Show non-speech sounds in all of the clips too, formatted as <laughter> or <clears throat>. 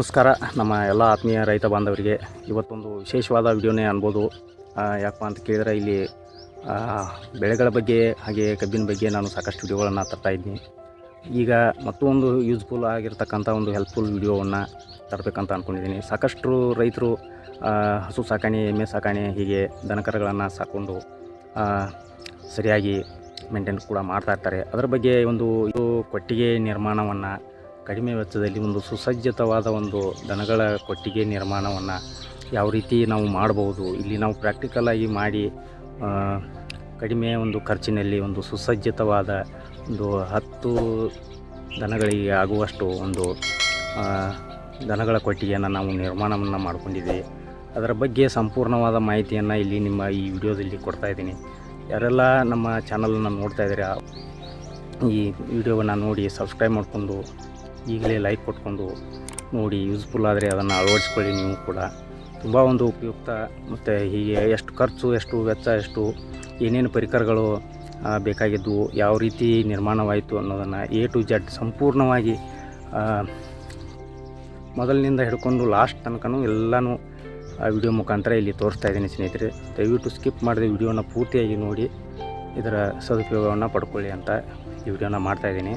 ನಮಸ್ಕಾರ. ನಮ್ಮ ಎಲ್ಲ ಆತ್ಮೀಯ ರೈತ ಬಾಂಧವರಿಗೆ ಇವತ್ತೊಂದು ವಿಶೇಷವಾದ ವಿಡಿಯೋನೇ ಅನ್ಬೋದು. ಯಾಕಪ್ಪ ಅಂತ ಕೇಳಿದರೆ ಇಲ್ಲಿ ಬೆಳೆಗಳ ಬಗ್ಗೆ ಹಾಗೆ ಕಬ್ಬಿನ ಬಗ್ಗೆ ನಾನು ಸಾಕಷ್ಟು ವಿಡಿಯೋಗಳನ್ನು ತರ್ತಾ ಇದ್ದೀನಿ. ಈಗ ಮತ್ತೊಂದು ಯೂಸ್ಫುಲ್ ಆಗಿರ್ತಕ್ಕಂಥ ಒಂದು ಹೆಲ್ಪ್ಫುಲ್ ವಿಡಿಯೋವನ್ನು ತರಬೇಕಂತ ಅಂದ್ಕೊಂಡಿದ್ದೀನಿ ಸಾಕಷ್ಟು ರೈತರು ಹಸು ಸಾಕಾಣೆ, ಎಮ್ಮೆ ಸಾಕಾಣೆ, ಹೀಗೆ ದನಕರಗಳನ್ನು ಸಾಕೊಂಡು ಸರಿಯಾಗಿ ಮೇಂಟೈನ್ ಕೂಡ ಮಾಡ್ತಾ ಇರ್ತಾರೆ. ಅದರ ಬಗ್ಗೆ ಒಂದು ಇದು ಕೊಟ್ಟಿಗೆ ನಿರ್ಮಾಣವನ್ನು ಕಡಿಮೆ ವೆಚ್ಚದಲ್ಲಿ ಒಂದು ಸುಸಜ್ಜಿತವಾದ ಒಂದು ದನಗಳ ಕೊಟ್ಟಿಗೆ ನಿರ್ಮಾಣವನ್ನು ಯಾವ ರೀತಿ ನಾವು ಮಾಡಬಹುದು ಇಲ್ಲಿ ನಾವು ಪ್ರಾಕ್ಟಿಕಲಾಗಿ ಮಾಡಿ ಕಡಿಮೆ ಒಂದು ಖರ್ಚಿನಲ್ಲಿ ಒಂದು ಸುಸಜ್ಜಿತವಾದ ಒಂದು ಹತ್ತು ದನಗಳಿಗೆ ಆಗುವಷ್ಟು ಒಂದು ದನಗಳ ಕೊಟ್ಟಿಗೆಯನ್ನು ನಾವು ನಿರ್ಮಾಣವನ್ನು ಮಾಡಿಕೊಂಡಿದ್ದೀವಿ ಅದರ ಬಗ್ಗೆ ಸಂಪೂರ್ಣವಾದ ಮಾಹಿತಿಯನ್ನು ಇಲ್ಲಿ ನಿಮ್ಮ ಈ ವಿಡಿಯೋದಲ್ಲಿ ಕೊಡ್ತಾ ಇದ್ದೀನಿ. ಯಾರೆಲ್ಲ ನಮ್ಮ ಚಾನಲನ್ನು ನೋಡ್ತಾ ಇದ್ದೀರಾ, ಈ ವಿಡಿಯೋವನ್ನು ನೋಡಿ ಸಬ್ಸ್ಕ್ರೈಬ್ ಮಾಡಿಕೊಂಡು ಈಗಲೇ ಲೈಕ್ ಕೊಟ್ಕೊಂಡು ನೋಡಿ, ಯೂಸ್ಫುಲ್ ಆದರೆ ಅದನ್ನು ಅಳವಡಿಸ್ಕೊಳ್ಳಿ ನೀವು ಕೂಡ. ತುಂಬ ಒಂದು ಉಪಯುಕ್ತ ಮತ್ತು ಹೀಗೆ ಎಷ್ಟು ಖರ್ಚು, ಎಷ್ಟು ವೆಚ್ಚ, ಎಷ್ಟು ಏನೇನು ಪರಿಕರಗಳು ಬೇಕಾಗಿದ್ದವು, ಯಾವ ರೀತಿ ನಿರ್ಮಾಣವಾಯಿತು ಅನ್ನೋದನ್ನು ಎ ಟು ಜೆಡ್ ಸಂಪೂರ್ಣವಾಗಿ ಮೊದಲಿನಿಂದ ಹಿಡ್ಕೊಂಡು ಲಾಸ್ಟ್ ತನಕನೂ ಎಲ್ಲನೂ ಆ ವಿಡಿಯೋ ಮುಖಾಂತರ ಇಲ್ಲಿ ತೋರಿಸ್ತಾ ಇದ್ದೀನಿ ಸ್ನೇಹಿತರೆ. ದಯವಿಟ್ಟು ಸ್ಕಿಪ್ ಮಾಡಿದ ವಿಡಿಯೋನ ಪೂರ್ತಿಯಾಗಿ ನೋಡಿ, ಇದರ ಸದುಪಯೋಗವನ್ನು ಪಡ್ಕೊಳ್ಳಿ ಅಂತ ಈ ವಿಡಿಯೋನ ಮಾಡ್ತಾಯಿದ್ದೀನಿ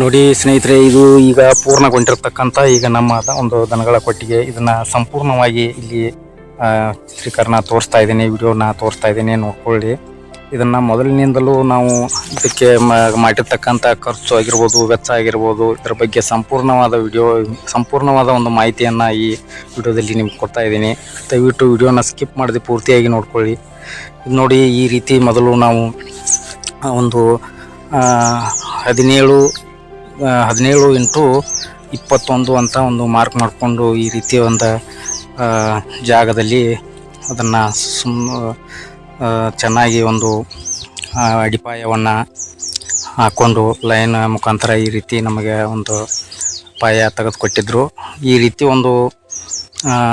ನೋಡಿ ಸ್ನೇಹಿತರೆ, ಇದು ಈಗ ಪೂರ್ಣಗೊಂಡಿರ್ತಕ್ಕಂಥ ಈಗ ನಮ್ಮ ಒಂದು ದನಗಳ ಕೊಟ್ಟಿಗೆ. ಇದನ್ನು ಸಂಪೂರ್ಣವಾಗಿ ಇಲ್ಲಿ ಚಿತ್ರೀಕರಣ ತೋರಿಸ್ತಾ ಇದ್ದೀನಿ, ವಿಡಿಯೋನ ತೋರಿಸ್ತಾ ಇದ್ದೀನಿ, ನೋಡ್ಕೊಳ್ಳಿ. ಇದನ್ನು ಮೊದಲಿನಿಂದಲೂ ನಾವು ಇದಕ್ಕೆ ಮಾಡಿರ್ತಕ್ಕಂಥ ಖರ್ಚು ಆಗಿರ್ಬೋದು, ವೆಚ್ಚ ಆಗಿರ್ಬೋದು, ಇದರ ಬಗ್ಗೆ ಸಂಪೂರ್ಣವಾದ ವಿಡಿಯೋ, ಸಂಪೂರ್ಣವಾದ ಒಂದು ಮಾಹಿತಿಯನ್ನು ಈ ವಿಡಿಯೋದಲ್ಲಿ ನಿಮ್ಗೆ ಕೊಡ್ತಾ ಇದ್ದೀನಿ. ದಯವಿಟ್ಟು ವಿಡಿಯೋನ ಸ್ಕಿಪ್ ಮಾಡದೆ ಪೂರ್ತಿಯಾಗಿ ನೋಡ್ಕೊಳ್ಳಿ. ನೋಡಿ ಈ ರೀತಿ ಮೊದಲು ನಾವು ಒಂದು ಹದಿನೇಳು ಹದಿನೇಳು ಇಂಟು ಇಪ್ಪತ್ತೊಂದು ಅಂತ ಒಂದು ಮಾರ್ಕ್ ಮಾಡಿಕೊಂಡು ಈ ರೀತಿ ಒಂದು ಜಾಗದಲ್ಲಿ ಅದನ್ನು ಸುಮ್ ಚೆನ್ನಾಗಿ ಒಂದು ಅಡಿಪಾಯವನ್ನು ಹಾಕ್ಕೊಂಡು ಲೈನ್ ಮುಖಾಂತರ ಈ ರೀತಿ ನಮಗೆ ಒಂದು ಪಾಯ ತೆಗೆದುಕೊಟ್ಟಿದ್ದರು ಈ ರೀತಿ ಒಂದು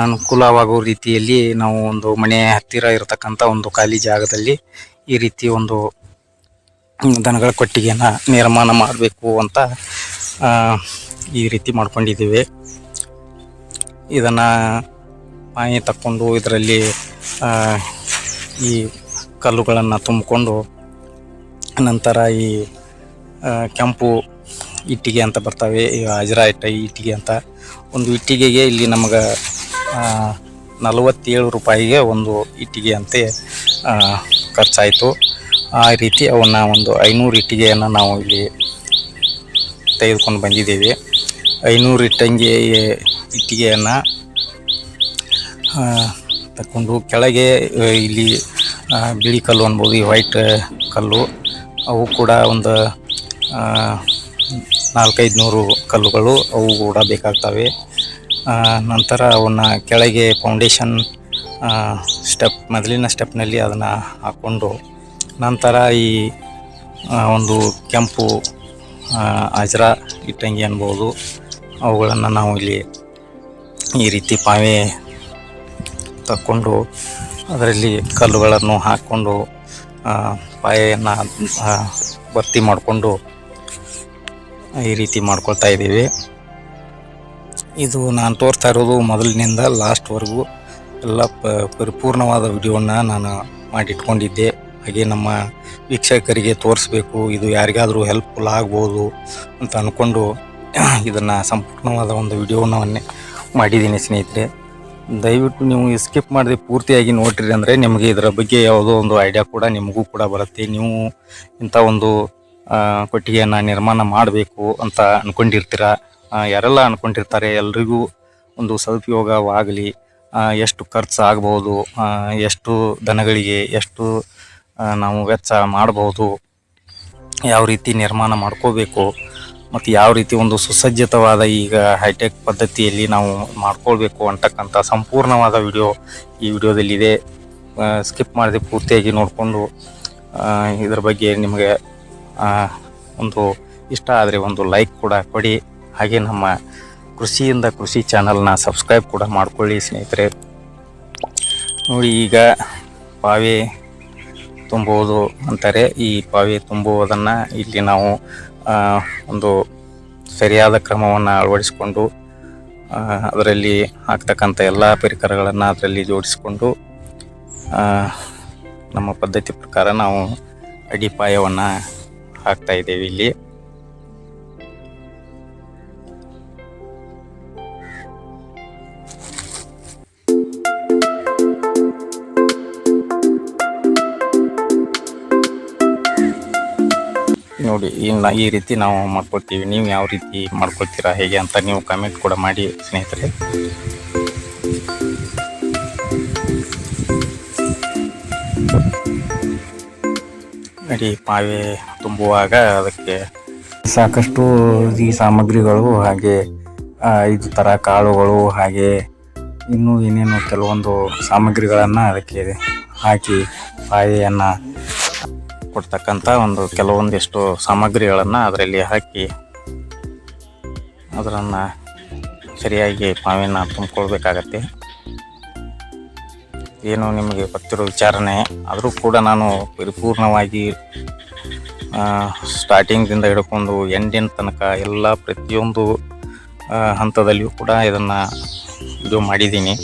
ಅನುಕೂಲವಾಗುವ ರೀತಿಯಲ್ಲಿ ನಾವು ಒಂದು ಮನೆ ಹತ್ತಿರ ಇರತಕ್ಕಂಥ ಒಂದು ಖಾಲಿ ಜಾಗದಲ್ಲಿ ಈ ರೀತಿ ಒಂದು ದನಗಳ ಕೊಟ್ಟಿಗೆನ ನಿರ್ಮಾಣ ಮಾಡಬೇಕು ಅಂತ ಈ ರೀತಿ ಮಾಡ್ಕೊಂಡಿದ್ದೀವಿ. ಇದನ್ನು ಮಾಯಿ ತಕ್ಕೊಂಡು ಇದರಲ್ಲಿ ಈ ಕಲ್ಲುಗಳನ್ನು ತುಂಬಿಕೊಂಡು ನಂತರ ಈ ಕೆಂಪು ಇಟ್ಟಿಗೆ ಅಂತ ಬರ್ತವೆ, ಈ ಹಜರಾ ಇಟ್ಟ ಇಟ್ಟಿಗೆ ಅಂತ. ಒಂದು ಇಟ್ಟಿಗೆಗೆ ಇಲ್ಲಿ ನಮಗೆ ನಲವತ್ತೇಳು ರೂಪಾಯಿಗೆ ಒಂದು ಇಟ್ಟಿಗೆ ಅಂತೆ ಖರ್ಚಾಯಿತು. ಆ ರೀತಿ ಅವನ್ನ ಒಂದು ಐನೂರು ಇಟ್ಟಿಗೆಯನ್ನು ನಾವು ಇಲ್ಲಿ ತೆಗೆದುಕೊಂಡು ಬಂದಿದ್ದೀವಿ. ಐನೂರು ಇಟ್ಟಂಗೆ ಇಟ್ಟಿಗೆಯನ್ನು ತಗೊಂಡು ಕೆಳಗೆ ಇಲ್ಲಿ ಬಿಳಿ ಕಲ್ಲು ಅನ್ಬೋದು, ಈ ವೈಟ್ ಕಲ್ಲು. ಅವು ಕೂಡ ಒಂದು ನಾಲ್ಕೈದು ನೂರು ಕಲ್ಲುಗಳು ಅವು ಕೂಡ ಬೇಕಾಗ್ತವೆ. ನಂತರ ಅವನ್ನ ಕೆಳಗೆ ಫೌಂಡೇಶನ್ ಸ್ಟೆಪ್ ಮೊದಲಿನ ಸ್ಟೆಪ್ನಲ್ಲಿ ಅದನ್ನು ಹಾಕ್ಕೊಂಡು ನಂತರ ಈ ಒಂದು ಕೆಂಪು ಅಜ್ರ ಇಟ್ಟಂಗಿ ಅನ್ಬೋದು. ಅವುಗಳನ್ನು ನಾವು ಇಲ್ಲಿ ಈ ರೀತಿ ಪಾವೆ ತಕ್ಕೊಂಡು ಅದರಲ್ಲಿ ಕಲ್ಲುಗಳನ್ನು ಹಾಕ್ಕೊಂಡು ಪಾಯೆಯನ್ನು ಭರ್ತಿ ಮಾಡಿಕೊಂಡು ಈ ರೀತಿ ಮಾಡ್ಕೊಳ್ತಾ ಇದ್ದೀವಿ. ಇದು ನಾನು ತೋರಿಸ್ತಾ ಇರೋದು ಮೊದಲಿನಿಂದ ಲಾಸ್ಟ್ವರೆಗೂ ಎಲ್ಲ ಪರಿಪೂರ್ಣವಾದ ವಿಡಿಯೋವನ್ನು ನಾನು ಮಾಡಿಟ್ಕೊಂಡಿದ್ದೆ. ಹಾಗೆ ನಮ್ಮ ವೀಕ್ಷಕರಿಗೆ ತೋರಿಸ್ಬೇಕು, ಇದು ಯಾರಿಗಾದರೂ ಹೆಲ್ಪ್ಫುಲ್ ಆಗ್ಬೋದು ಅಂತ ಅಂದ್ಕೊಂಡು <clears throat> ಇದನ್ನು ಸಂಪೂರ್ಣವಾದ ಒಂದು ವಿಡಿಯೋನವನ್ನೇ ಮಾಡಿದ್ದೀನಿ ಸ್ನೇಹಿತರೆ. ದಯವಿಟ್ಟು ನೀವು ಸ್ಕಿಪ್ ಮಾಡದೆ ಪೂರ್ತಿಯಾಗಿ ನೋಡ್ರಿ ಅಂದರೆ ನಿಮಗೆ ಇದರ ಬಗ್ಗೆ ಯಾವುದೋ ಒಂದು ಐಡಿಯಾ ಕೂಡ ನಿಮಗೂ ಕೂಡ ಬರುತ್ತೆ. ನೀವು ಇಂಥ ಒಂದು ಕೊಟ್ಟಿಗೆಯನ್ನು ನಿರ್ಮಾಣ ಮಾಡಬೇಕು ಅಂತ ಅಂದ್ಕೊಂಡಿರ್ತೀರ ಯಾರೆಲ್ಲ ಅಂದ್ಕೊಂಡಿರ್ತಾರೆ ಎಲ್ರಿಗೂ ಒಂದು ಸದುಪಯೋಗವಾಗಲಿ ಎಷ್ಟು ಖರ್ಚು ಆಗ್ಬೋದು ಎಷ್ಟು ದನಗಳಿಗೆ ಎಷ್ಟು ನಾವು ವೆಚ್ಚ ಮಾಡ್ಬೋದು, ಯಾವ ರೀತಿ ನಿರ್ಮಾಣ ಮಾಡ್ಕೋಬೇಕು ಮತ್ತು ಯಾವ ರೀತಿ ಒಂದು ಸುಸಜ್ಜಿತವಾದ ಈಗ ಹೈಟೆಕ್ ಪದ್ಧತಿಯಲ್ಲಿ ನಾವು ಮಾಡ್ಕೊಳ್ಬೇಕು ಅಂತಕ್ಕಂಥ ಸಂಪೂರ್ಣವಾದ ವಿಡಿಯೋ ಈ ವಿಡಿಯೋದಲ್ಲಿದೆ. ಸ್ಕಿಪ್ ಮಾಡದೆ ಪೂರ್ತಿಯಾಗಿ ನೋಡಿಕೊಂಡು ಇದರ ಬಗ್ಗೆ ನಿಮಗೆ ಒಂದು ಇಷ್ಟ ಆದರೆ ಒಂದು ಲೈಕ್ ಕೂಡ ಕೊಡಿ. ಹಾಗೆ ನಮ್ಮ ಕೃಷಿಯಿಂದ ಕೃಷಿ ಚಾನಲ್ನ ಸಬ್ಸ್ಕ್ರೈಬ್ ಕೂಡ ಮಾಡ್ಕೊಳ್ಳಿ ಸ್ನೇಹಿತರೆ. ನೋಡಿ ಈಗ ಪಾವೆ ತುಂಬುವುದು ಅಂತಾರೆ. ಈ ಬಾವಿ ತುಂಬುವುದನ್ನು ಇಲ್ಲಿ ನಾವು ಒಂದು ಸರಿಯಾದ ಕ್ರಮವನ್ನು ಅಳವಡಿಸಿಕೊಂಡು ಅದರಲ್ಲಿ ಆಗ್ತಕ್ಕಂಥ ಎಲ್ಲ ಪರಿಕರಗಳನ್ನು ಅದರಲ್ಲಿ ಜೋಡಿಸಿಕೊಂಡು ನಮ್ಮ ಪದ್ಧತಿ ಪ್ರಕಾರ ನಾವು ಅಡಿಪಾಯವನ್ನು ಹಾಕ್ತಾ ಇದ್ದೇವೆ ಇಲ್ಲಿ. ನೋಡಿ ಇನ್ನು ಈ ರೀತಿ ನಾವು ಮಾಡ್ಕೊಳ್ತೀವಿ. ನೀವು ಯಾವ ರೀತಿ ಮಾಡ್ಕೊಳ್ತೀರಾ, ಹೇಗೆ ಅಂತ ನೀವು ಕಮೆಂಟ್ ಕೂಡ ಮಾಡಿ ಸ್ನೇಹಿತರೆ. ಅಡಿ ಪಾವೆ ತುಂಬುವಾಗ ಅದಕ್ಕೆ ಸಾಕಷ್ಟು ಈ ಸಾಮಗ್ರಿಗಳು ಹಾಗೆ ಇದು ಥರ ಕಾಳುಗಳು ಹಾಗೆ ಇನ್ನೂ ಏನೇನು ಕೆಲವೊಂದು ಸಾಮಗ್ರಿಗಳನ್ನು ಅದಕ್ಕೆ ಹಾಕಿ ಪಾಯೆಯನ್ನು ಕೊಡ್ತಕ್ಕಂಥ ಒಂದು ಕೆಲವೊಂದಿಷ್ಟು ಸಾಮಗ್ರಿಗಳನ್ನು ಅದರಲ್ಲಿ ಹಾಕಿ ಅದರನ್ನು ಸರಿಯಾಗಿ ಮಾವಿನ ತುಂಬಿಕೊಳ್ಬೇಕಾಗತ್ತೆ. ಏನು ನಿಮಗೆ ಗೊತ್ತಿರೋ ವಿಚಾರಣೆ, ಆದರೂ ಕೂಡ ನಾನು ಪರಿಪೂರ್ಣವಾಗಿ ಸ್ಟಾರ್ಟಿಂಗ್ದಿಂದ ಹಿಡ್ಕೊಂಡು ಎಂಡಿನ ತನಕ ಎಲ್ಲ ಪ್ರತಿಯೊಂದು ಹಂತದಲ್ಲಿಯೂ ಕೂಡ ಇದನ್ನು ಇದು ಮಾಡಿದ್ದೀನಿ.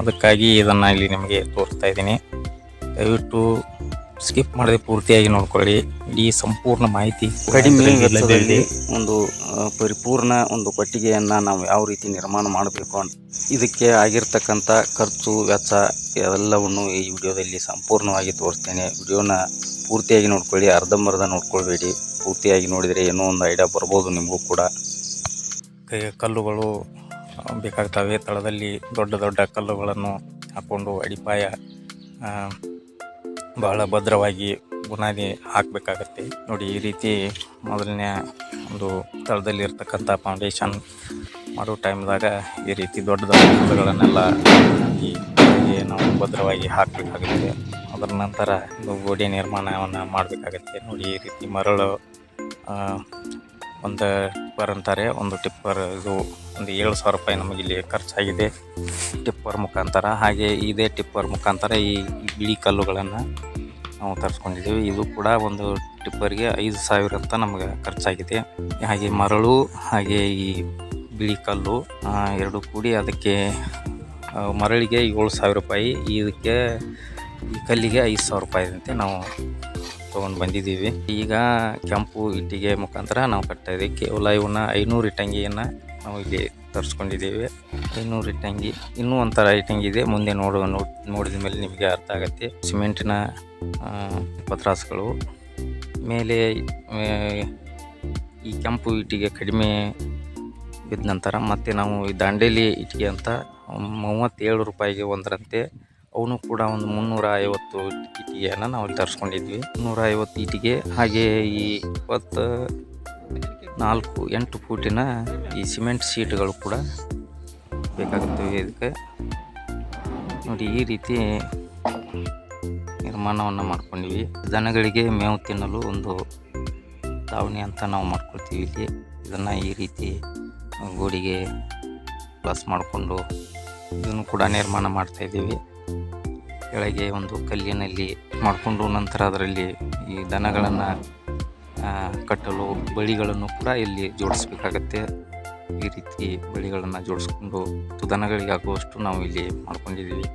ಅದಕ್ಕಾಗಿ ಇದನ್ನು ಇಲ್ಲಿ ನಿಮಗೆ ತೋರಿಸ್ತಾ ಇದ್ದೀನಿ. ದಯವಿಟ್ಟು ಸ್ಕಿಪ್ ಮಾಡದೆ ಪೂರ್ತಿಯಾಗಿ ನೋಡ್ಕೊಳ್ಳಿ. ಇಡೀ ಸಂಪೂರ್ಣ ಮಾಹಿತಿ ಕೂಡ ಕಡಿಮೆ ವೆಚ್ಚದಲ್ಲಿ ಒಂದು ಪರಿಪೂರ್ಣ ಒಂದು ಕೊಟ್ಟಿಗೆಯನ್ನು ನಾವು ಯಾವ ರೀತಿ ನಿರ್ಮಾಣ ಮಾಡಬೇಕು ಅಂತ ಇದಕ್ಕೆ ಆಗಿರ್ತಕ್ಕಂಥ ಖರ್ಚು ವೆಚ್ಚ ಎಲ್ಲವನ್ನು ಈ ವಿಡಿಯೋದಲ್ಲಿ ಸಂಪೂರ್ಣವಾಗಿ ತೋರಿಸ್ತೇನೆ. ವಿಡಿಯೋನ ಪೂರ್ತಿಯಾಗಿ ನೋಡ್ಕೊಳ್ಳಿ ಅರ್ಧಂಬರ್ಧ ನೋಡ್ಕೊಳ್ಬೇಡಿ. ಪೂರ್ತಿಯಾಗಿ ನೋಡಿದರೆ ಏನೋ ಒಂದು ಐಡಿಯಾ ಬರ್ಬೋದು ನಿಮಗೂ ಕೂಡ. ಕಲ್ಲುಗಳು ಬೇಕಾಗ್ತವೆ. ತಳದಲ್ಲಿ ದೊಡ್ಡ ದೊಡ್ಡ ಕಲ್ಲುಗಳನ್ನು ಹಾಕ್ಕೊಂಡು ಅಡಿಪಾಯ ಬಹಳ ಭದ್ರವಾಗಿ ಬುನಾದಿ ಹಾಕಬೇಕಾಗತ್ತೆ. ನೋಡಿ, ಈ ರೀತಿ ಮೊದಲನೇ ಒಂದು ಸ್ಥಳದಲ್ಲಿ ಇರ್ತಕ್ಕಂಥ ಫೌಂಡೇಶನ್ ಮಾಡೋ ಟೈಮ್ದಾಗ ಈ ರೀತಿ ದೊಡ್ಡ ದೊಡ್ಡ ಕಲ್ಲುಗಳನ್ನೆಲ್ಲ ಈ ನಾವು ಭದ್ರವಾಗಿ ಹಾಕಬೇಕಾಗುತ್ತೆ. ಅದರ ನಂತರ ಇದು ಗೋಡೆ ನಿರ್ಮಾಣವನ್ನು ಮಾಡಬೇಕಾಗತ್ತೆ. ನೋಡಿ, ಈ ರೀತಿ ಮರಳು ಒಂದು ಟಿಪ್ಪರ್ ಅಂತಾರೆ. ಒಂದು ಟಿಪ್ಪರ್ ಇದು ಒಂದು ಏಳು ಸಾವಿರ ರೂಪಾಯಿ ನಮಗಿಲ್ಲಿ ಖರ್ಚಾಗಿದೆ. ಟಿಪ್ಪರ್ ಮುಖಾಂತರ ಹಾಗೆ ಇದೇ ಟಿಪ್ಪರ್ ಮುಖಾಂತರ ಈ ಬಿಳಿ ಕಲ್ಲುಗಳನ್ನು ನಾವು ತರಿಸ್ಕೊಂಡಿದ್ದೀವಿ. ಇದು ಕೂಡ ಒಂದು ಟಿಪ್ಪರ್ಗೆ ಐದು ಸಾವಿರ ಅಂತ ನಮಗೆ ಖರ್ಚಾಗಿದೆ. ಹಾಗೆ ಮರಳು, ಹಾಗೆ ಈ ಬಿಳಿ ಕಲ್ಲು ಎರಡು ಕೂಡಿ ಅದಕ್ಕೆ ಮರಳಿಗೆ ಏಳು ಸಾವಿರ ರೂಪಾಯಿ, ಇದಕ್ಕೆ ಈ ಕಲ್ಲಿಗೆ ಐದು ಸಾವಿರ ರೂಪಾಯಿ ಅಂತ ನಾವು ತೊಗೊಂಡು ಬಂದಿದ್ದೀವಿ. ಈಗ ಕೆಂಪು ಇಟ್ಟಿಗೆ ಮುಖಾಂತರ ನಾವು ಕಟ್ತಾ ಇದ್ದೀವಿ ಕೇವಲ ಇವನ್ನ ಐನೂರು ಇಟ್ಟಂಗಿಯನ್ನು ನಾವು ಇಲ್ಲಿ ತರಿಸ್ಕೊಂಡಿದ್ದೀವಿ. ಇನ್ನೂ ಇಟ್ಟಂಗಿ ಇನ್ನೂ ಒಂಥರ ಐಟಂಗಿ ಇದೆ. ಮುಂದೆ ನೋಡುವ ನೋಡ್ ನೋಡಿದ ಮೇಲೆ ನಿಮಗೆ ಅರ್ಥ ಆಗುತ್ತೆ. ಸಿಮೆಂಟಿನ ಪತ್ರಾಸುಗಳು. ಮೇಲೆ ಈ ಕೆಂಪು ಇಟ್ಟಿಗೆ ಕಡಿಮೆ ಬಿದ್ದ ನಂತರ ಮತ್ತೆ ನಾವು ಈ ದಾಂಡೇಲಿ ಇಟ್ಟಿಗೆ ಅಂತ ಮೂವತ್ತೇಳು ರೂಪಾಯಿಗೆ ಒಂದರಂತೆ. ಅವನು ಕೂಡ ಒಂದು ಮುನ್ನೂರ ಐವತ್ತು ಇಟ್ಟಿಗೆಯನ್ನು ನಾವು ತರಿಸ್ಕೊಂಡಿದ್ವಿ. ಮುನ್ನೂರ ಐವತ್ತು ಇಟ್ಟಿಗೆ, ಹಾಗೆ ಈ ಇಪ್ಪತ್ತು ನಾಲ್ಕು, ಎಂಟು ಫೂಟಿನ ಈ ಸಿಮೆಂಟ್ ಶೀಟ್ಗಳು ಕೂಡ ಬೇಕಾಗುತ್ತವೆ ಇದಕ್ಕೆ. ನೋಡಿ, ಈ ರೀತಿ ನಿರ್ಮಾಣವನ್ನು ಮಾಡ್ಕೊಂಡಿವಿ. ದನಗಳಿಗೆ ಮೇವು ತಿನ್ನಲು ಒಂದು ದಾವಣಿ ಅಂತ ನಾವು ಮಾಡ್ಕೊಳ್ತೀವಿ ಇಲ್ಲಿ. ಇದನ್ನು ಈ ರೀತಿ ಗೋಡಿಗೆ ಪ್ಲಸ್ ಮಾಡಿಕೊಂಡು ಇದನ್ನು ಕೂಡ ನಿರ್ಮಾಣ ಮಾಡ್ತಾ ಇದ್ದೀವಿ. ಕೆಳಗೆ ಒಂದು ಕಲ್ಲಿನಲ್ಲಿ ಮಾಡಿಕೊಂಡು ನಂತರ ಅದರಲ್ಲಿ ಈ ದನಗಳನ್ನು ಕಟ್ಟಲು ಬಳಿಗಳನ್ನು ಕೂಡ ಇಲ್ಲಿ ಜೋಡಿಸ್ಬೇಕಾಗತ್ತೆ. ಈ ರೀತಿ ಬಳಿಗಳನ್ನು ಜೋಡಿಸ್ಕೊಂಡು ದನಗಳಿಗೆ ಆಗುವಷ್ಟು ನಾವು ಇಲ್ಲಿ ಮಾಡ್ಕೊಂಡಿದ್ದೀವಿ.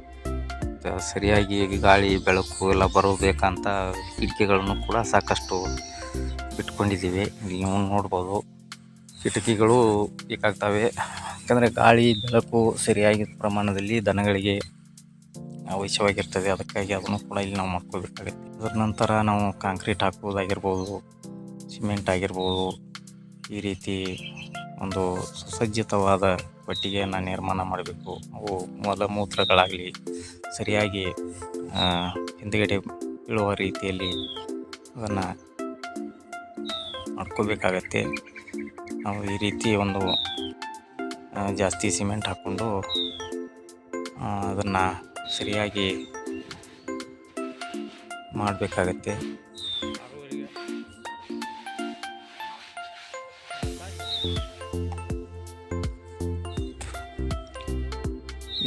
ಸರಿಯಾಗಿ ಗಾಳಿ, ಬೆಳಕು ಎಲ್ಲ ಬರಬೇಕಂತ ಕಿಟಕಿಗಳನ್ನು ಕೂಡ ಸಾಕಷ್ಟು ಇಟ್ಕೊಂಡಿದ್ದೀವಿ. ನೀವು ನೋಡ್ಬೋದು ಕಿಟಕಿಗಳು ಬೇಕಾಗ್ತವೆ. ಯಾಕಂದರೆ ಗಾಳಿ, ಬೆಳಕು ಸರಿಯಾಗಿ ಪ್ರಮಾಣದಲ್ಲಿ ದನಗಳಿಗೆ ಅವಶ್ಯವಾಗಿರ್ತದೆ ಅದಕ್ಕಾಗಿ ಅದನ್ನು ಕೂಡ ಇಲ್ಲಿ ನಾವು ಮಾಡ್ಕೋಬೇಕಾಗುತ್ತೆ. ಅದರ ನಂತರ ನಾವು ಕಾಂಕ್ರೀಟ್ ಹಾಕುವುದಾಗಿರ್ಬೋದು. ಸಿಮೆಂಟ್ ಆಗಿರ್ಬೋದು, ಈ ರೀತಿ ಒಂದು ಸುಸಜ್ಜಿತವಾದ ಕೊಟ್ಟಿಗೆಯನ್ನು ನಿರ್ಮಾಣ ಮಾಡಬೇಕು. ಅವು ಮಲಮೂತ್ರಗಳಾಗಲಿ ಸರಿಯಾಗಿ ಹಿಂದುಗಡೆ ಬೀಳುವ ರೀತಿಯಲ್ಲಿ ಅದನ್ನು ಮಾಡ್ಕೋಬೇಕಾಗತ್ತೆ. ನಾವು ಈ ರೀತಿ ಒಂದು ಜಾಸ್ತಿ ಸಿಮೆಂಟ್ ಹಾಕ್ಕೊಂಡು ಅದನ್ನು ಸರಿಯಾಗಿ ಮಾಡಬೇಕಾಗತ್ತೆ.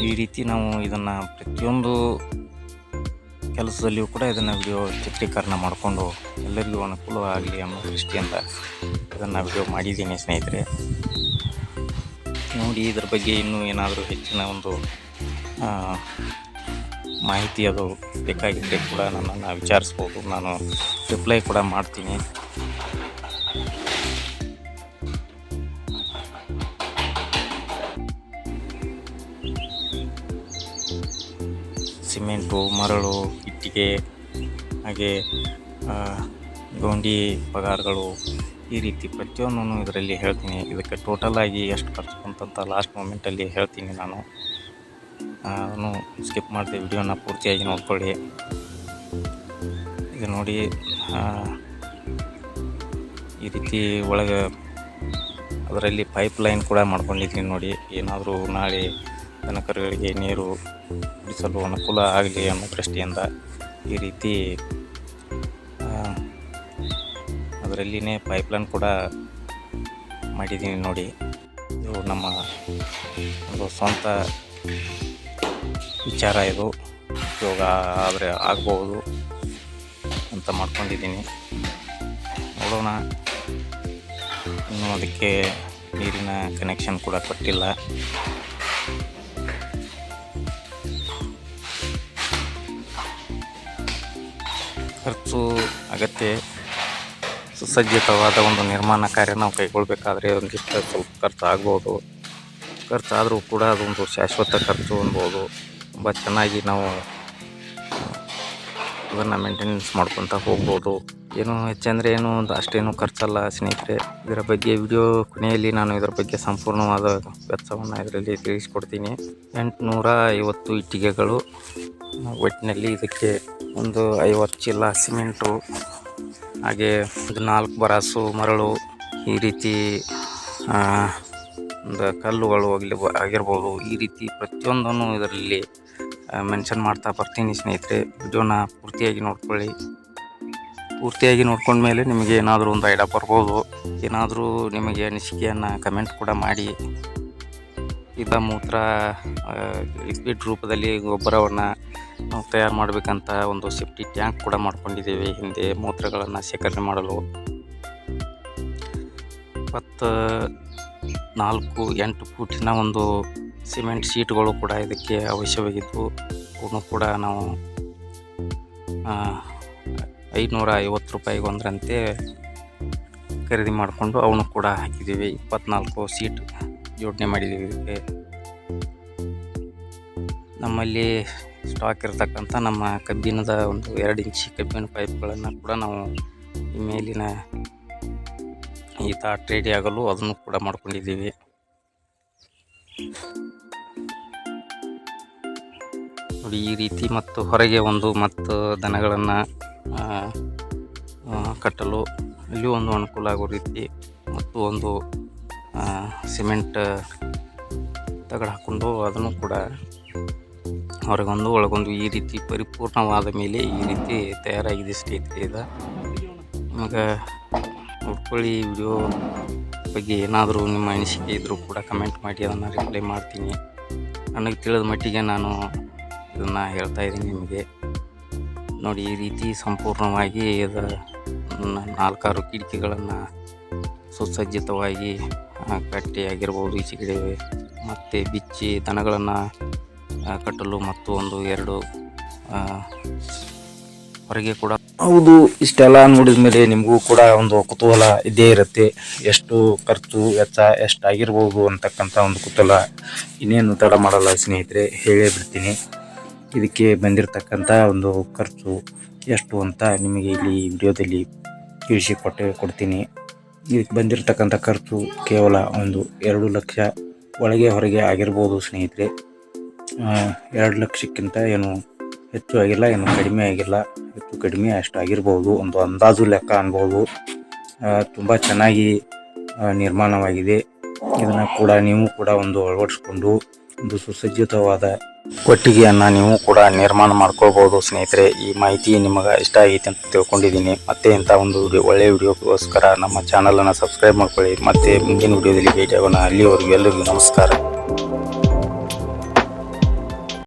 ಈ ರೀತಿ ನಾವು ಇದನ್ನು ಪ್ರತಿಯೊಂದು ಕೆಲಸದಲ್ಲಿಯೂ ಕೂಡ ಇದನ್ನು ವಿಡಿಯೋ ಚಿತ್ರೀಕರಣ ಮಾಡಿಕೊಂಡು ಎಲ್ಲರಿಗೂ ಅನುಕೂಲ ಆಗಲಿ ಅನ್ನೋ ದೃಷ್ಟಿಯಿಂದ ಇದನ್ನು ವಿಡಿಯೋ ಮಾಡಿದ್ದೀನಿ ಸ್ನೇಹಿತರೆ. ನೋಡಿ, ಇದ್ರ ಬಗ್ಗೆ ಇನ್ನೂ ಏನಾದರೂ ಹೆಚ್ಚಿನ ಒಂದು ಮಾಹಿತಿ ಅದು ಬೇಕಾಗಿದ್ದರೆ ಕೂಡ ನನ್ನನ್ನು ವಿಚಾರಿಸ್ಬೋದು. ನಾನು ರಿಪ್ಲೈ ಕೂಡ ಮಾಡ್ತೀನಿ. ಸಿಮೆಂಟು, ಮರಳು, ಇಟ್ಟಿಗೆ, ಹಾಗೆ ಗೌಂಡಿ ಪಗಾರಗಳು ಈ ರೀತಿ ಪ್ರತಿಯೊಂದನ್ನು ಇದರಲ್ಲಿ ಹೇಳ್ತೀನಿ. ಇದಕ್ಕೆ ಟೋಟಲ್ ಆಗಿ ಎಷ್ಟು ಖರ್ಚು ಬಂತಂತ ಲಾಸ್ಟ್ ಮೂಮೆಂಟಲ್ಲಿ ಹೇಳ್ತೀನಿ ನಾನು. ಅದನ್ನು ಸ್ಕಿಪ್ ಮಾಡಿದೆ ವಿಡಿಯೋನ ಪೂರ್ತಿಯಾಗಿ ನೋಡ್ಕೊಳ್ಳಿ. ಇದು ನೋಡಿ ಈ ರೀತಿ ಒಳಗೆ ಅದರಲ್ಲಿ ಪೈಪ್ ಲೈನ್ ಕೂಡ ಮಾಡ್ಕೊಂಡಿದ್ದೀನಿ ನೋಡಿ. ಏನಾದರೂ ನಾಳೆ ದನಕರುಗಳಿಗೆ ನೀರು ಕುಡಿಸಲು ಅನುಕೂಲ ಆಗಲಿ ಅನ್ನೋ ದೃಷ್ಟಿಯಿಂದ ಈ ರೀತಿ ಅದರಲ್ಲಿನೇ ಪೈಪ್ಲೈನ್ ಕೂಡ ಮಾಡಿದ್ದೀನಿ ನೋಡಿ. ಇದು ನಮ್ಮ ಒಂದು ಸ್ವಂತ ವಿಚಾರ ಇದು. ಉಪಯೋಗ ಆದರೆ ಆಗ್ಬೋದು ಅಂತ ಮಾಡ್ಕೊಂಡಿದ್ದೀನಿ. ನೋಡೋಣ. ಇನ್ನೂ ಅದಕ್ಕೆ ನೀರಿನ ಕನೆಕ್ಷನ್ ಕೂಡ ಕೊಟ್ಟಿಲ್ಲ. ಖರ್ಚು, ಅಗತ್ಯ, ಸುಸಜ್ಜಿತವಾದ ಒಂದು ನಿರ್ಮಾಣ ಕಾರ್ಯ ನಾವು ಕೈಗೊಳ್ಳಬೇಕಾದ್ರೆ ಒಂದಿಷ್ಟು ಸ್ವಲ್ಪ ಖರ್ಚು ಆಗ್ಬೋದು ಖರ್ಚಾದರೂ ಕೂಡ ಅದೊಂದು ಶಾಶ್ವತ ಖರ್ಚು ಅನ್ಬೋದು. ತುಂಬ ಚೆನ್ನಾಗಿ ನಾವು ಅದನ್ನು ಮೇಂಟೆನೆನ್ಸ್ ಮಾಡ್ಕೊತ ಹೋಗ್ಬೋದು. ಏನು ಹೆಚ್ಚಂದರೆ ಏನು ಒಂದು ಅಷ್ಟೇನು ಖರ್ಚಲ್ಲ ಸ್ನೇಹಿತರೆ. ಇದರ ಬಗ್ಗೆ ವಿಡಿಯೋ ಕೊನೆಯಲ್ಲಿ ನಾನು ಇದರ ಬಗ್ಗೆ ಸಂಪೂರ್ಣವಾದ ವೆಚ್ಚವನ್ನು ಇದರಲ್ಲಿ ತಿಳಿಸ್ಕೊಡ್ತೀನಿ. ಎಂಟುನೂರ ಐವತ್ತು ಇಟ್ಟಿಗೆಗಳು ಒಟ್ಟಿನಲ್ಲಿ ಇದಕ್ಕೆ ಒಂದು ಐವತ್ತು ಚೀಲ ಸಿಮೆಂಟು, ಹಾಗೆ ಒಂದು ನಾಲ್ಕು ಬರಾಸು ಮರಳು, ಈ ರೀತಿ ಒಂದು ಕಲ್ಲುಗಳು ಆಗಿರ್ಬೋದು. ಈ ರೀತಿ ಪ್ರತಿಯೊಂದನ್ನು ಇದರಲ್ಲಿ ಮೆನ್ಷನ್ ಮಾಡ್ತಾ ಬರ್ತೀನಿ ಸ್ನೇಹಿತರೆ. ವಿಡಿಯೋನ ಪೂರ್ತಿಯಾಗಿ ನೋಡ್ಕೊಳ್ಳಿ. ಪೂರ್ತಿಯಾಗಿ ನೋಡ್ಕೊಂಡ್ಮೇಲೆ ನಿಮಗೆ ಏನಾದರೂ ಒಂದು ಐಡಿಯಾ ಬರ್ಬೋದು. ಏನಾದರೂ ನಿಮಗೆ ಅನಿಸಿಕೆಯನ್ನು ಕಮೆಂಟ್ ಕೂಡ ಮಾಡಿ. ಇದ ಮೂತ್ರ ಲಿಕ್ವಿಡ್ ರೂಪದಲ್ಲಿ ಗೊಬ್ಬರವನ್ನು ನಾವು ತಯಾರು ಮಾಡಬೇಕಂತ ಒಂದು ಸೇಫ್ಟಿ ಟ್ಯಾಂಕ್ ಕೂಡ ಮಾಡ್ಕೊಂಡಿದ್ದೀವಿ. ಹಿಂದೆ ಮೂತ್ರಗಳನ್ನು ಶೇಖರಣೆ ಮಾಡಲು. ಇಪ್ಪತ್ತು ನಾಲ್ಕು ಎಂಟು ಫೂಟಿನ ಒಂದು ಸಿಮೆಂಟ್ ಶೀಟ್ಗಳು ಕೂಡ ಇದಕ್ಕೆ ಅವಶ್ಯವಾಗಿದ್ದು ಅವನು ಕೂಡ ನಾವು ಐನೂರ ಐವತ್ತು ರೂಪಾಯಿಗೆ ಒಂದರಂತೆ ಖರೀದಿ ಮಾಡಿಕೊಂಡು ಅವನು ಕೂಡ ಹಾಕಿದ್ದೀವಿ. ಇಪ್ಪತ್ನಾಲ್ಕು ಸೀಟ್ ಜೋಡಣೆ ಮಾಡಿದ್ದೀವಿ ಇದಕ್ಕೆ. ನಮ್ಮಲ್ಲಿ ಸ್ಟಾಕ್ ಇರತಕ್ಕಂಥ ನಮ್ಮ ಕಬ್ಬಿಣದ ಒಂದು ಎರಡು ಇಂಚಿ ಕಬ್ಬಿಣ ಪೈಪ್ಗಳನ್ನು ಕೂಡ ನಾವು ಮೇಲಿನ ಈ ತಾಟ್ ರೆಡಿ ಆಗಲು ಅದನ್ನು ಕೂಡ ಮಾಡ್ಕೊಂಡಿದ್ದೀವಿ. ನೋಡಿ ಈ ರೀತಿ ಮತ್ತು ಹೊರಗೆ ಒಂದು ಮತ್ತು ದನಗಳನ್ನು ಕಟ್ಟಲು. ಇಲ್ಲಿ ಒಂದು ಅನುಕೂಲ ಆಗೋ ರೀತಿ ಮತ್ತು ಒಂದು ಸಿಮೆಂಟ್ ತಗಡು ಹಾಕ್ಕೊಂಡು ಅದನ್ನು ಕೂಡ ಹೊರಗೊಂದು ಒಳಗೊಂದು ಈ ರೀತಿ ಪರಿಪೂರ್ಣವಾದ ಮೇಲೆ ಈ ರೀತಿ ತಯಾರಾಗಿದೆ ಸ್ನೇಹಿತರೆ ಇದು. ನಿಮಗೆ ನೋಡ್ಕೊಳ್ಳಿ ವಿಡಿಯೋ ಬಗ್ಗೆ ಏನಾದರೂ ನಿಮ್ಮ ಅನಿಸಿಕೆ ಇದ್ದರೂ ಕೂಡ ಕಮೆಂಟ್ ಮಾಡಿ, ಅದನ್ನು ರಿಪ್ಲೈ ಮಾಡ್ತೀನಿ. ನನಗೆ ತಿಳಿದ ಮಟ್ಟಿಗೆ ನಾನು ಇದನ್ನು ಹೇಳ್ತಾ ಇದ್ದೀನಿ ನಿಮಗೆ. ನೋಡಿ, ಈ ರೀತಿ ಸಂಪೂರ್ಣವಾಗಿ ಇದು ನಾಲ್ಕಾರು ಕಿಟಕಿಗಳನ್ನು ಸುಸಜ್ಜಿತವಾಗಿ ಕಟ್ಟಿ ಆಗಿರ್ಬೋದು ಈಚೆ ಕಡೆ ಮತ್ತು ಬಿಚ್ಚಿ ದನಗಳನ್ನು ಕಟ್ಟಲು ಮತ್ತು ಒಂದು ಎರಡು ಹೊರಗೆ ಕೂಡ. ಹೌದು, ಇಷ್ಟೆಲ್ಲ ನೋಡಿದ ಮೇಲೆ ನಿಮಗೂ ಕೂಡ ಒಂದು ಕುತೂಹಲ ಇದ್ದೇ ಇರುತ್ತೆ. ಎಷ್ಟು ಖರ್ಚು, ವೆಚ್ಚ, ಎಷ್ಟಾಗಿರ್ಬೋದು ಅಂತಕ್ಕಂಥ ಒಂದು ಕುತೂಹಲ ಇನ್ನೇನು ತಡ ಮಾಡಲ್ಲ ಸ್ನೇಹಿತರೆ. ಹೇಳೇ ಬಿಡ್ತೀನಿ. ಇದಕ್ಕೆ ಬಂದಿರತಕ್ಕಂಥ ಒಂದು ಖರ್ಚು ಎಷ್ಟು ಅಂತ ನಿಮಗೆ ಇಲ್ಲಿ ವಿಡಿಯೋದಲ್ಲಿ ತಿಳಿಸಿ ಕೊಟ್ಟೆ ಕೊಡ್ತೀನಿ. ಇದಕ್ಕೆ ಬಂದಿರತಕ್ಕಂಥ ಖರ್ಚು ಕೇವಲ ಒಂದು ಎರಡು ಲಕ್ಷ ಒಳಗೆ ಹೊರಗೆ ಆಗಿರ್ಬೋದು ಸ್ನೇಹಿತರೆ. ಎರಡು ಲಕ್ಷಕ್ಕಿಂತ ಏನು ಹೆಚ್ಚು ಆಗಿಲ್ಲ, ಏನು ಕಡಿಮೆ ಆಗಿಲ್ಲ. ಹೆಚ್ಚು ಕಡಿಮೆ ಅಷ್ಟು ಆಗಿರ್ಬೋದು. ಒಂದು ಅಂದಾಜು ಲೆಕ್ಕ ಅನ್ಬೋದು. ತುಂಬ ಚೆನ್ನಾಗಿ ನಿರ್ಮಾಣವಾಗಿದೆ. ಇದನ್ನು ಕೂಡ ನೀವು ಕೂಡ ಒಂದು ಅಳವಡಿಸ್ಕೊಂಡು ಒಂದು ಸುಸಜ್ಜಿತವಾದ ಕೊಟ್ಟಿಗೆಯನ್ನು ನೀವು ಕೂಡ ನಿರ್ಮಾಣ ಮಾಡ್ಕೋಬೋದು ಸ್ನೇಹಿತರೆ. ಈ ಮಾಹಿತಿ ನಿಮಗೆ ಇಷ್ಟ ಆಗೈತೆ ಅಂತ ತಿಳ್ಕೊಂಡಿದ್ದೀನಿ. ಮತ್ತೆ ಇಂಥ ಒಂದು ವಿಡಿಯೋ ಒಳ್ಳೆಯ ವಿಡಿಯೋಗೋಸ್ಕರ ನಮ್ಮ ಚಾನಲನ್ನು ಸಬ್ಸ್ಕ್ರೈಬ್ ಮಾಡ್ಕೊಳ್ಳಿ. ಮತ್ತೆ ಮುಂದಿನ ವಿಡಿಯೋದಲ್ಲಿ ಭೇಟಿಯಾಗೋಣ. ಅಲ್ಲಿವರೆಗೂ ಎಲ್ಲರಿಗೂ ನಮಸ್ಕಾರ.